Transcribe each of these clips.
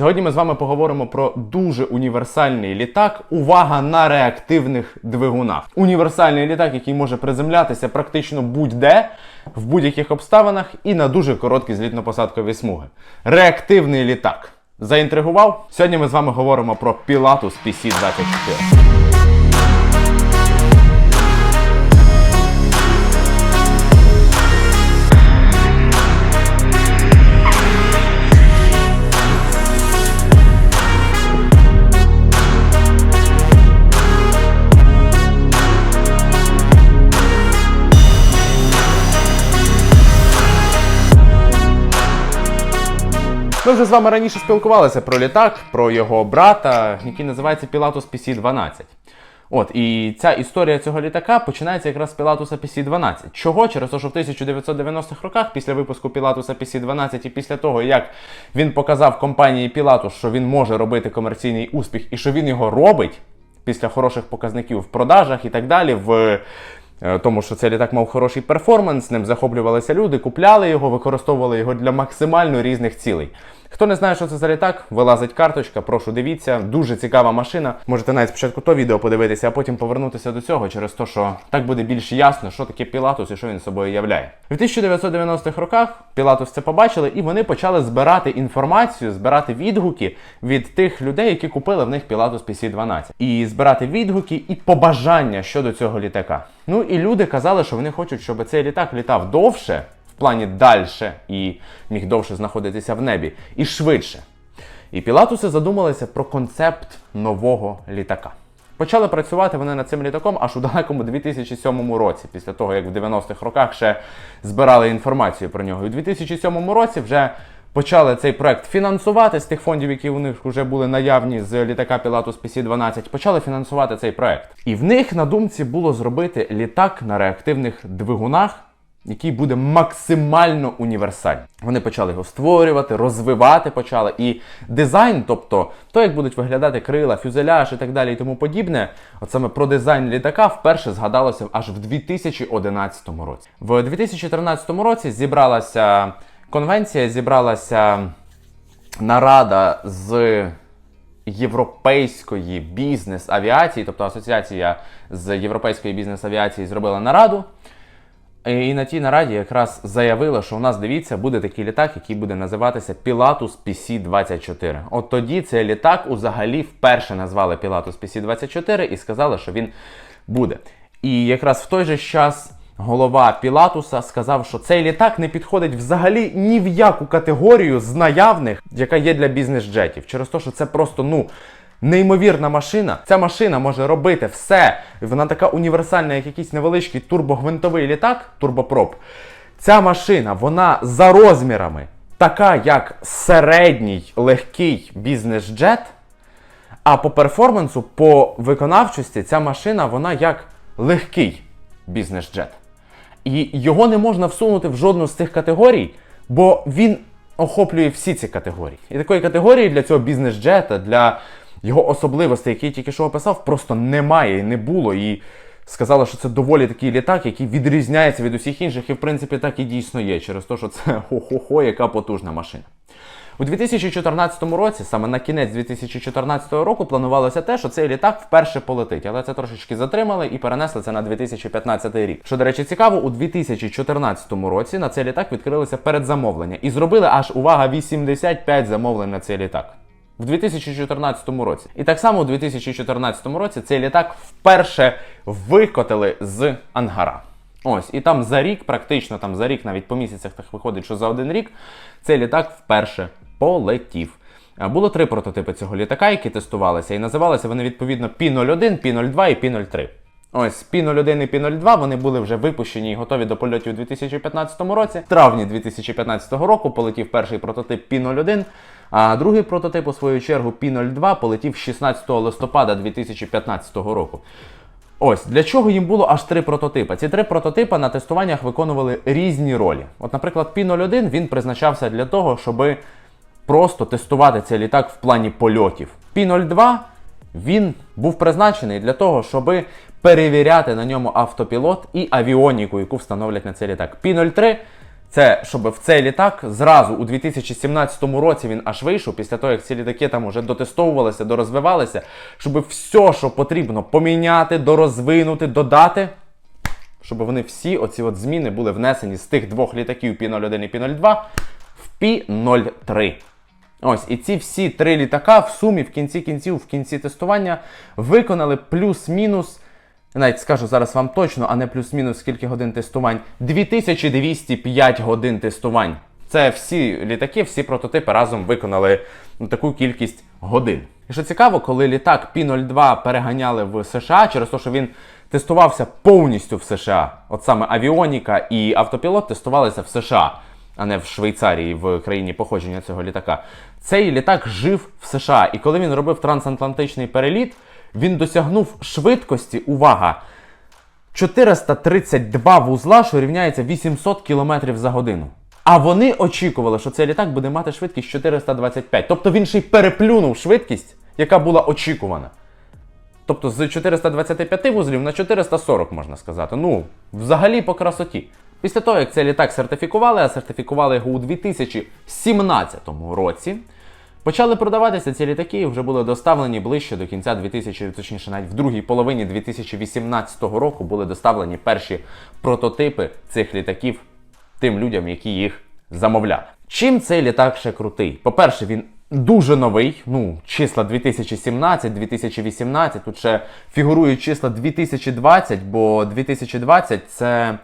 Сьогодні ми з вами поговоримо про дуже універсальний літак. Увага на реактивних двигунах. Універсальний літак, який може приземлятися практично будь-де, в будь-яких обставинах і на дуже короткі злітно-посадкові смуги. Реактивний літак. Заінтригував? Сьогодні ми з вами говоримо про Pilatus PC-24. Ми вже з вами раніше спілкувалися про літак, про його брата, який називається Pilatus PC-12. От, і ця історія цього літака починається якраз з Pilatus PC-12. Чого? Через те, що в 1990-х роках, після випуску Pilatus PC-12 і після того, як він показав компанії Pilatus, що він може робити комерційний успіх і що він його робить після хороших показників в продажах і так далі, в Тому що цей літак мав хороший перформанс, ним захоплювалися люди, купляли його, використовували його для максимально різних цілей. Хто не знає, що це за літак, вилазить карточка, прошу дивіться. Дуже цікава машина. Можете навіть спочатку то відео подивитися, а потім повернутися до цього через те, що так буде більш ясно, що таке Пілатус і що він собою являє. У 1990-х роках Пілатус це побачили, і вони почали збирати інформацію, збирати відгуки від тих людей, які купили в них Пілатус PC-12. І збирати відгуки і побажання щодо цього літака. Ну і люди казали, що вони хочуть, щоб цей літак літав довше, в плані дальше і міг довше знаходитися в небі, і швидше. І Пілатуси задумалися про концепт нового літака. Почали працювати вони над цим літаком аж у далекому 2007 році, після того, як в 90-х роках ще збирали інформацію про нього. І у 2007 році вже почали цей проект фінансувати з тих фондів, які у них вже були наявні з літака Pilatus PC-12, почали фінансувати цей проект. І в них на думці було зробити літак на реактивних двигунах який буде максимально універсальний. Вони почали його створювати, розвивати почали. І дизайн, тобто то, як будуть виглядати крила, фюзеляж і так далі, і тому подібне, от саме про дизайн літака вперше згадалося аж в 2011 році. В 2013 році зібралася конвенція, зібралася нарада з. Європейської бізнес-авіації, тобто асоціація з європейської бізнес-авіації зробила нараду. І на тій нараді якраз заявила, що у нас дивіться, буде такий літак, який буде називатися Pilatus PC-24. От тоді цей літак взагалі вперше назвали Pilatus PC-24 і сказали, що він буде. І якраз в той же час голова Пілатуса сказав, що цей літак не підходить взагалі ні в яку категорію з наявних, яка є для бізнес-джетів. Через те, що це просто, ну. Неймовірна машина. Ця машина може робити все. Вона така універсальна, як якийсь невеличкий турбогвинтовий літак, турбопроп. Ця машина, вона за розмірами така, як середній легкий бізнес-джет. А по перформансу, по виконавчості, ця машина, вона як легкий бізнес-джет. І його не можна всунути в жодну з цих категорій, бо він охоплює всі ці категорії. І такої категорії для цього бізнес-джета, для його особливостей, які я тільки що описав, просто немає і не було. І сказала, що це доволі такий літак, який відрізняється від усіх інших, і в принципі так і дійсно є, через те, що це хо-хо-хо, яка потужна машина. У 2014 році, саме на кінець 2014 року, планувалося те, що цей літак вперше полетить, але це трошечки затримали і перенесли це на 2015 рік. Що, до речі, цікаво, у 2014 році на цей літак відкрилися передзамовлення і зробили аж увага 85 замовлень на цей літак. В 2014 році. І так само у 2014 році цей літак вперше викотили з ангара. Ось, і там за рік, практично там за рік, навіть по місяцях так виходить, що за один рік цей літак вперше полетів. Було три прототипи цього літака, які тестувалися, і називалися вони відповідно P01, P02 і P03. Ось P01 і P02 вони були вже випущені і готові до польотів у 2015 році. В травні 2015 року полетів перший прототип P01, а другий прототип, у свою чергу, P02 полетів 16 листопада 2015 року. Ось для чого їм було аж три прототипи. Ці три прототипи на тестуваннях виконували різні ролі. От, наприклад, P01 він призначався для того, щоб просто тестувати цей літак в плані польотів. P02 він був призначений для того, щоб перевіряти на ньому автопілот і авіоніку, яку встановлять на цей літак. P03 Це щоб в цей літак зразу у 2017 році він аж вийшов, після того, як ці літаки там уже дотестовувалися, дорозвивалися, щоб все, що потрібно, поміняти, дорозвинути, додати, щоб вони всі оці от зміни були внесені з тих двох літаків Пі-01 і Пі-02 в Пі-03. Ось, і ці всі три літака в сумі в кінці кінців, в кінці тестування виконали плюс-мінус. Навіть скажу зараз вам точно, а не плюс-мінус скільки годин тестувань. 2205 годин тестувань. Це всі літаки, всі прототипи разом виконали таку кількість годин. І що цікаво, коли літак Пі-02 переганяли в США через те, що він тестувався повністю в США. От саме авіоніка і автопілот тестувалися в США, а не в Швейцарії, в країні походження цього літака. Цей літак жив в США. І коли він робив трансатлантичний переліт, він досягнув швидкості, увага, 432 вузла, що рівняється 800 км за годину. А вони очікували, що цей літак буде мати швидкість 425. Тобто він ще й переплюнув швидкість, яка була очікувана. Тобто з 425 вузлів на 440, можна сказати. Ну, взагалі по красоті. Після того, як цей літак сертифікували, а сертифікували його у 2017 році, почали продаватися ці літаки і вже були доставлені ближче до кінця 2000, точніше, навіть в другій половині 2018 року були доставлені перші прототипи цих літаків тим людям, які їх замовляли. Чим цей літак ще крутий? По-перше, він дуже новий. Ну, числа 2017, 2018. Тут ще фігурують числа 2020, бо 2020 це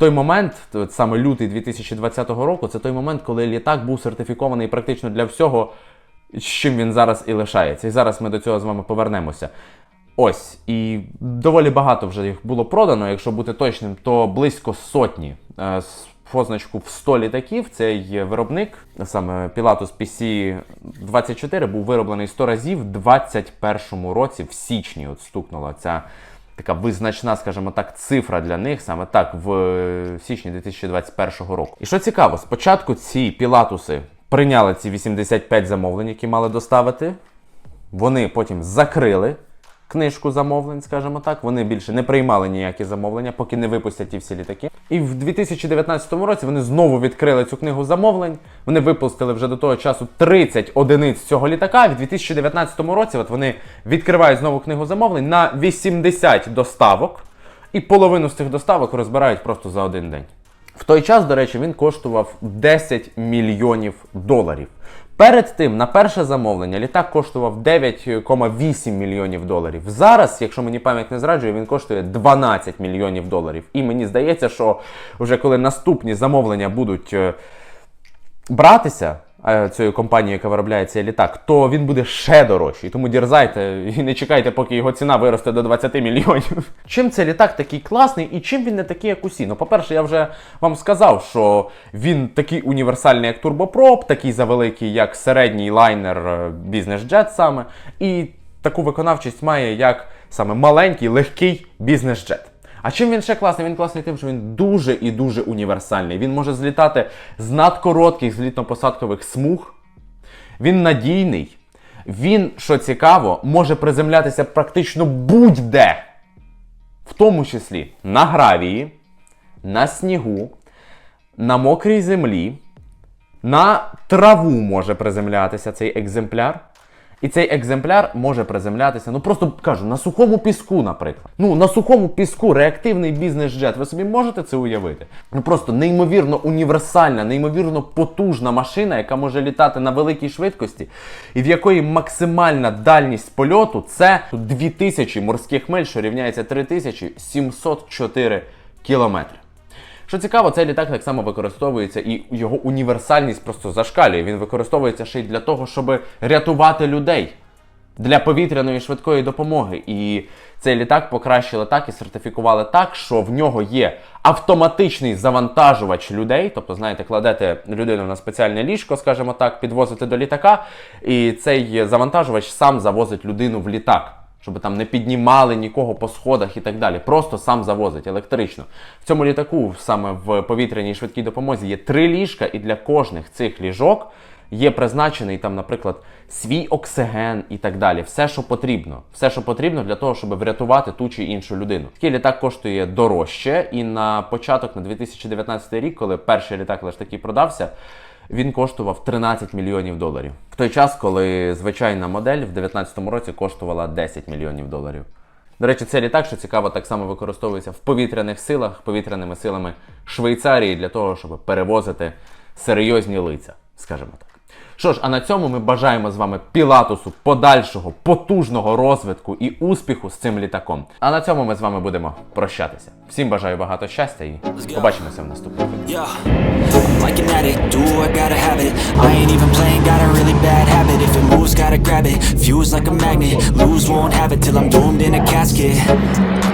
той момент, саме лютий 2020 року, це той момент, коли літак був сертифікований практично для всього, з чим він зараз і лишається. І зараз ми до цього з вами повернемося. Ось, і доволі багато вже їх було продано. Якщо бути точним, то близько сотні е, з позначку в 100 літаків. Цей виробник, саме Pilatus PC-24, був вироблений 100 разів в 21 році, в січні. От стукнула ця така визначна, скажімо так, цифра для них саме так, в січні 2021 року. І що цікаво, спочатку ці пілатуси прийняли ці 85 замовлень, які мали доставити. Вони потім закрили книжку замовлень, скажімо так. Вони більше не приймали ніякі замовлення, поки не випустять ті всі літаки. І в 2019 році вони знову відкрили цю книгу замовлень. Вони випустили вже до того часу 30 одиниць цього літака. В 2019 році от вони відкривають знову книгу замовлень на 80 доставок, і половину з цих доставок розбирають просто за один день. В той час, до речі, він коштував 10 мільйонів доларів. Перед тим на перше замовлення літак коштував 9,8 мільйонів доларів. Зараз, якщо мені пам'ять не зраджує, він коштує 12 мільйонів доларів. І мені здається, що вже коли наступні замовлення будуть е, братися цією компанією, яка виробляє цей літак, то він буде ще дорожчий. Тому дерзайте і не чекайте, поки його ціна виросте до 20 мільйонів. Чим цей літак такий класний і чим він не такий, як усі? Ну, по-перше, я вже вам сказав, що він такий універсальний, як турбопроп, такий завеликий, як середній лайнер бізнес-джет саме. І таку виконавчість має як саме маленький, легкий бізнес-джет. А чим він ще класний? Він класний тим, що він дуже і дуже універсальний. Він може злітати з надкоротких злітно-посадкових смуг. Він надійний. Він, що цікаво, може приземлятися практично будь-де. В тому числі на гравії, на снігу, на мокрій землі, на траву може приземлятися цей екземпляр. І цей екземпляр може приземлятися, ну просто кажу, на сухому піску, наприклад. Ну, на сухому піску реактивний бізнес-джет. Ви собі можете це уявити? Ну просто неймовірно універсальна, неймовірно потужна машина, яка може літати на великій швидкості, і в якої максимальна дальність польоту це 2000 морських миль, що рівняється 3704 кілометри. Що цікаво, цей літак так само використовується і його універсальність просто зашкалює. Він використовується ще й для того, щоб рятувати людей для повітряної швидкої допомоги. І цей літак покращили так і сертифікували так, що в нього є автоматичний завантажувач людей. Тобто, знаєте, кладете людину на спеціальне ліжко, скажімо так, підвозите до літака, і цей завантажувач сам завозить людину в літак щоб там не піднімали нікого по сходах і так далі. Просто сам завозить електрично. В цьому літаку, саме в повітряній швидкій допомозі, є три ліжка, і для кожних цих ліжок є призначений там, наприклад, свій оксиген і так далі. Все, що потрібно. Все, що потрібно для того, щоб врятувати ту чи іншу людину. Такий літак коштує дорожче, і на початок на 2019 рік, коли перший літак лише такий продався. Він коштував 13 мільйонів доларів. В той час, коли звичайна модель в 2019 році коштувала 10 мільйонів доларів. До речі, це літак, що цікаво, так само використовується в повітряних силах, повітряними силами Швейцарії для того, щоб перевозити серйозні лиця, скажімо так. Що ж, а на цьому ми бажаємо з вами Пілатусу подальшого потужного розвитку і успіху з цим літаком. А на цьому ми з вами будемо прощатися. Всім бажаю багато щастя і побачимося в наступному. Like like a magnet Lose, won't have it till I'm doomed in a casket